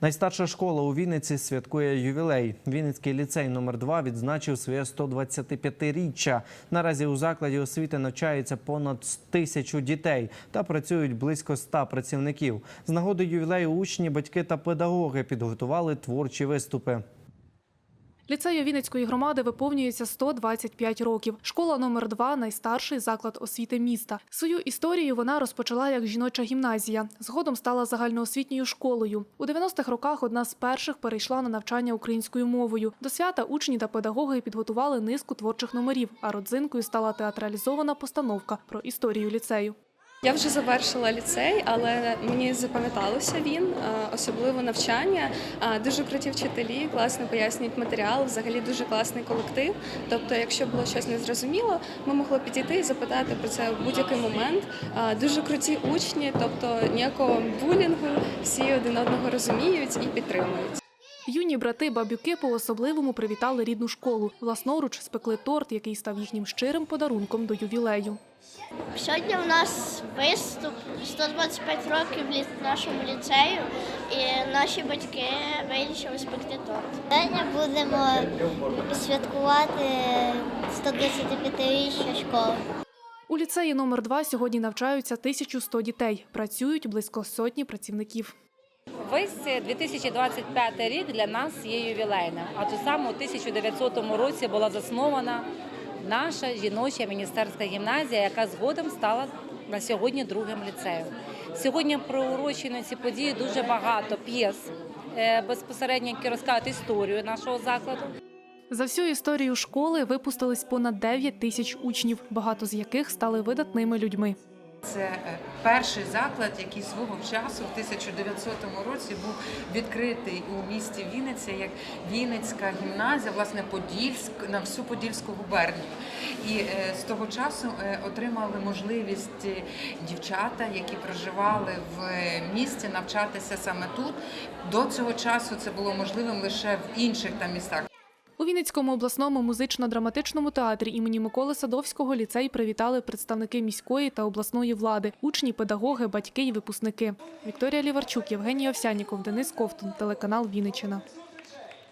Найстарша школа у Вінниці святкує ювілей. Вінницький ліцей номер 2 відзначив своє 125-річчя. Наразі у закладі освіти навчається понад тисячу дітей та працюють близько ста працівників. З нагоди ювілею учні, батьки та педагоги підготували творчі виступи. Ліцею Вінницької громади виповнюється 125 років. Школа номер 2 найстарший заклад освіти міста. Свою історію вона розпочала як жіноча гімназія. Згодом стала загальноосвітньою школою. У 90-х роках одна з перших перейшла на навчання українською мовою. До свята учні та педагоги підготували низку творчих номерів, а родзинкою стала театралізована постановка про історію ліцею. Я вже завершила ліцей, але мені запам'яталося він, е, особливо навчання. Е, Дуже круті вчителі, класно пояснюють матеріал, взагалі дуже класний колектив. Тобто, якщо було щось незрозуміло, ми могли підійти і запитати про це в будь-який момент. Е, Дуже круті учні, тобто ніякого булінгу, всі один одного розуміють і підтримують. Юні брати бабюки по-особливому привітали рідну школу. Власноруч спекли торт, який став їхнім щирим подарунком до ювілею. Сьогодні у нас виступ 125 років нашому ліцею, і наші батьки вирішили спекти торт. Сьогодні будемо святкувати 125-річчя школи. У ліцеї номер 2 сьогодні навчаються 1100 дітей. Працюють близько сотні працівників. Весь 2025 рік для нас є ювілейним. Адже саме у 1900 році була заснована наша жіноча міністерська гімназія, яка згодом стала на сьогодні другим ліцеєм. Сьогодні приурочено ці події дуже багато п'єс е, безпосередньо, які розказують історію нашого закладу. За всю історію школи випустились понад 9 тисяч учнів, багато з яких стали видатними людьми. Це е, перший заклад, який свого часу в 1900 році був відкритий у місті Вінниця як Вінницька гімназія, власне, Подільськ на всю Подільську губернію. І е, з того часу е, отримали можливість дівчата, які проживали в місті, навчатися саме тут. До цього часу це було можливим лише в інших там містах. У Вінницькому обласному музично-драматичному театрі імені Миколи Садовського ліцей привітали представники міської та обласної влади, учні, педагоги, батьки і випускники. Вікторія Ліварчук, Євгеній Овсяніков, Денис Ковтун, телеканал Вінниччина.